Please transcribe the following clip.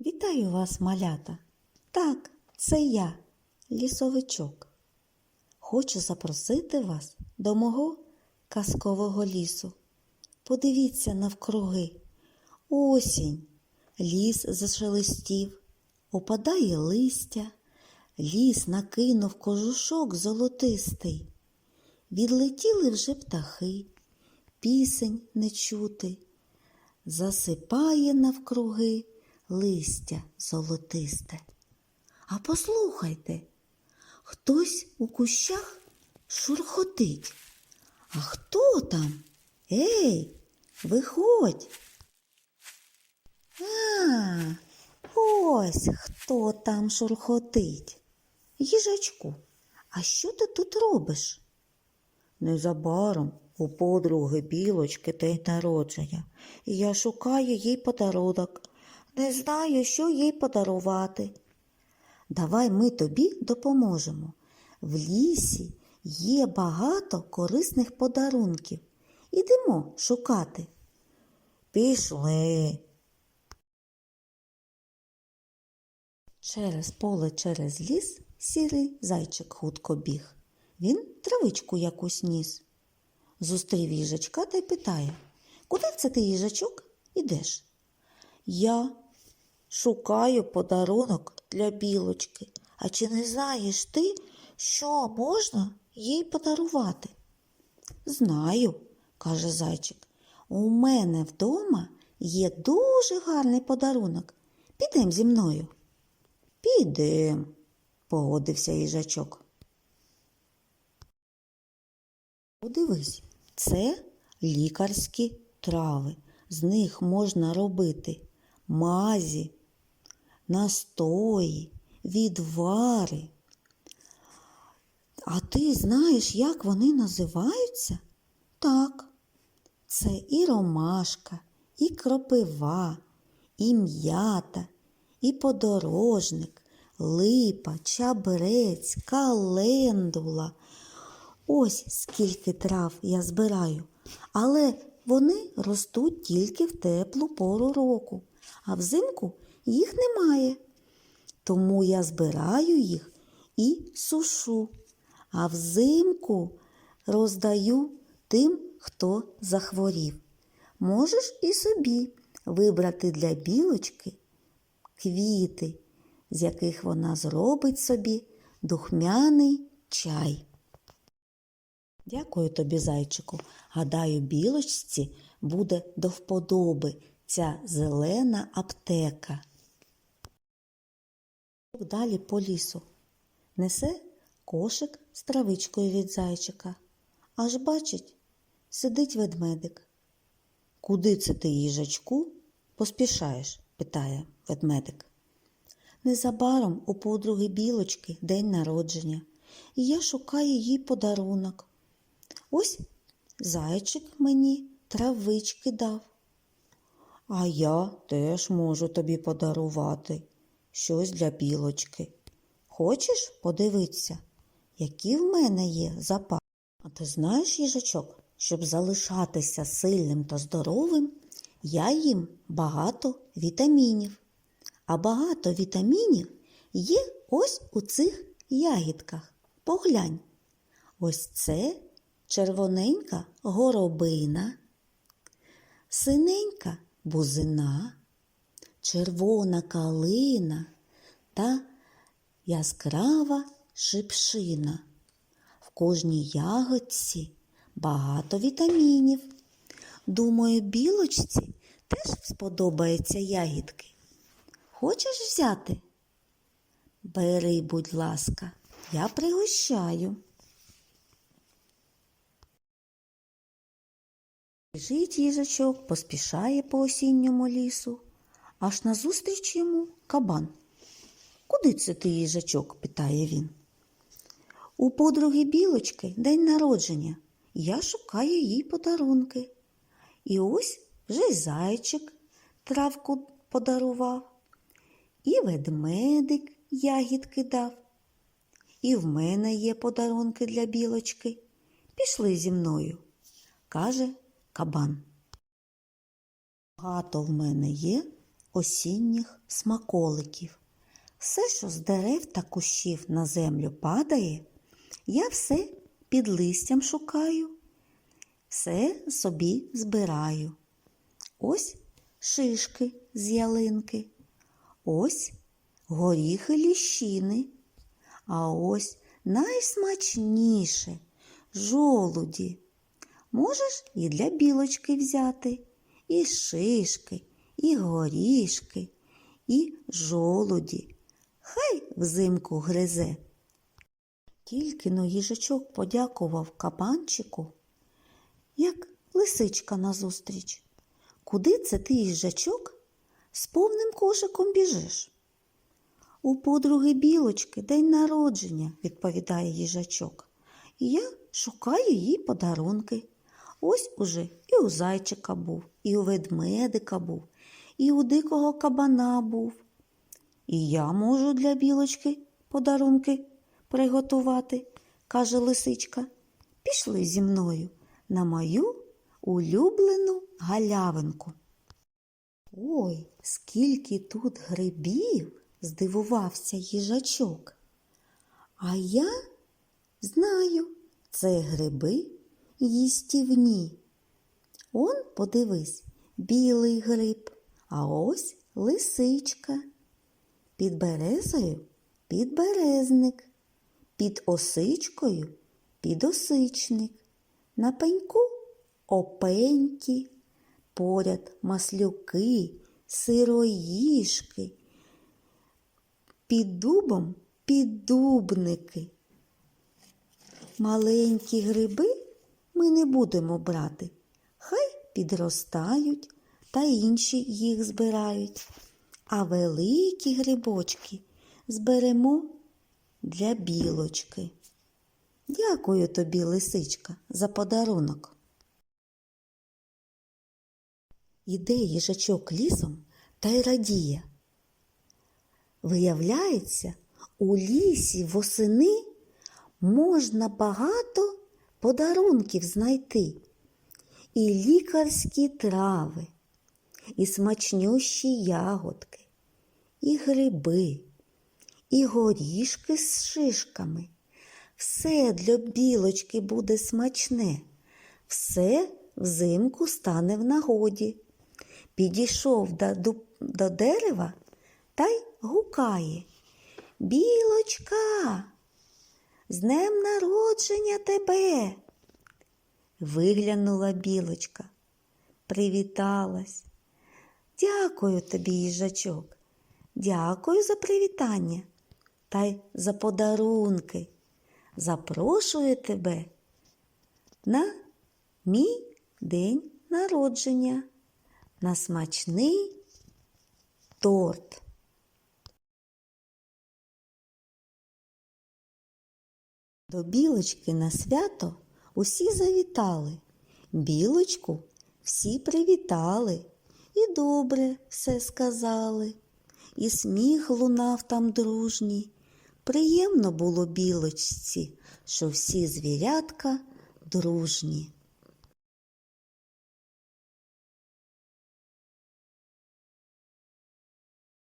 Вітаю вас, малята. Так, це я, лісовичок. Хочу запросити вас до мого казкового лісу. Подивіться навкруги. Осінь, ліс зашелестів, опадає листя, ліс накинув кожушок золотистий. Відлетіли вже птахи, пісень не чути, засипає навкруги листя золотисте. А послухайте, хтось у кущах шурхотить. А хто там? Ей, виходь. А, ось хто там шурхотить. Їжачку, а що ти тут робиш? Незабаром у подруги білочки день народження, і я шукаю їй подарунок. Не знаю, що їй подарувати. Давай ми тобі допоможемо. В лісі є багато корисних подарунків. Ідемо шукати. Пішли. Через поле, через ліс сірий зайчик хутко біг. Він травичку якусь ніс. Зустрів їжачка та й питає Куди це ти, їжачок, ідеш? Я шукаю подарунок для білочки. А чи не знаєш ти, що можна їй подарувати? Знаю, каже зайчик. У мене вдома є дуже гарний подарунок. Підем зі мною. Підем, погодився їжачок. Подивись, це лікарські трави. З них можна робити мазі, настої, відвари. А ти знаєш, як вони називаються? Так, це і ромашка, і кропива, і м'ята, і подорожник, липа, чабрець, календула. Ось скільки трав я збираю, але вони ростуть тільки в теплу пору року, а взимку їх немає. Тому я збираю їх і сушу, а взимку роздаю тим, хто захворів. Можеш і собі вибрати для білочки квіти, з яких вона зробить собі духмяний чай. Дякую тобі, зайчику. Гадаю, білочці буде до вподоби ця зелена аптека. Далі по лісу несе кошик з травичкою від зайчика. Аж бачить, сидить ведмедик. Куди це ти, їжачку, поспішаєш? питає ведмедик. Незабаром у подруги білочки день народження, і я шукаю їй подарунок. Ось зайчик мені травички дав. А я теж можу тобі подарувати щось для білочки. Хочеш подивитися, які в мене є запаси? А ти знаєш, їжачок, щоб залишатися сильним та здоровим, я їм багато вітамінів. А багато вітамінів є ось у цих ягідках. Поглянь. Ось це червоненька горобина, синенька бузина, червона калина та яскрава шипшина. В кожній ягодці багато вітамінів. Думаю, білочці теж сподобаються ягідки. Хочеш взяти? Бери, будь ласка, я пригощаю. Біжить їжачок, поспішає по осінньому лісу, аж назустріч йому кабан. Куди це ти, їжачок? питає він. У подруги білочки день народження. Я шукаю їй подарунки. І ось вже й зайчик травку подарував, і ведмедик ягідки дав. І в мене є подарунки для білочки. Пішли зі мною, каже кабан. Багато в мене є осінніх смаколиків. Все, що з дерев та кущів на землю падає, я все під листям шукаю, все собі збираю. Ось шишки з ялинки, ось горіхи ліщини, а ось найсмачніше жолуді. Можеш і для білочки взяти, і шишки, і горішки, і жолуді. Хай взимку гризе. Тільки но їжачок подякував кабанчику, як лисичка назустріч. Куди це ти, їжачок, з повним кошиком біжиш? У подруги білочки день народження, відповідає їжачок. І я шукаю їй подарунки. Ось уже і у зайчика був, і у ведмедика був, і у дикого кабана був. І я можу для білочки подарунки приготувати, каже лисичка. Пішли зі мною на мою улюблену галявинку. Ой, скільки тут грибів, здивувався їжачок. А я знаю, це гриби їстівні. Он, подивись, білий гриб, а ось лисичка. Під березою підберезник, під осичкою підосичник, на пеньку опеньки, поряд маслюки, сироїшки, під дубом піддубники. Маленькі гриби ми не будемо брати, хай підростають та інші їх збирають. А великі грибочки зберемо для білочки. Дякую тобі, лисичка, за подарунок. Іде їжачок лісом та й радіє. Виявляється, у лісі восени можна багато подарунків знайти. І лікарські трави, і смачнющі ягодки, і гриби, і горішки з шишками. Все для білочки буде смачне, все взимку стане в нагоді. Підійшов до, до дерева та й гукає. Білочка, з днем народження тебе. Виглянула білочка, привіталась. Дякую тобі, їжачок. Дякую за привітання та й за подарунки. Запрошую тебе на мій день народження, на смачний торт. До білочки на свято усі завітали. Білочку всі привітали і добре все сказали. І сміх лунав там дружній. Приємно було білочці, що всі звірятка дружні.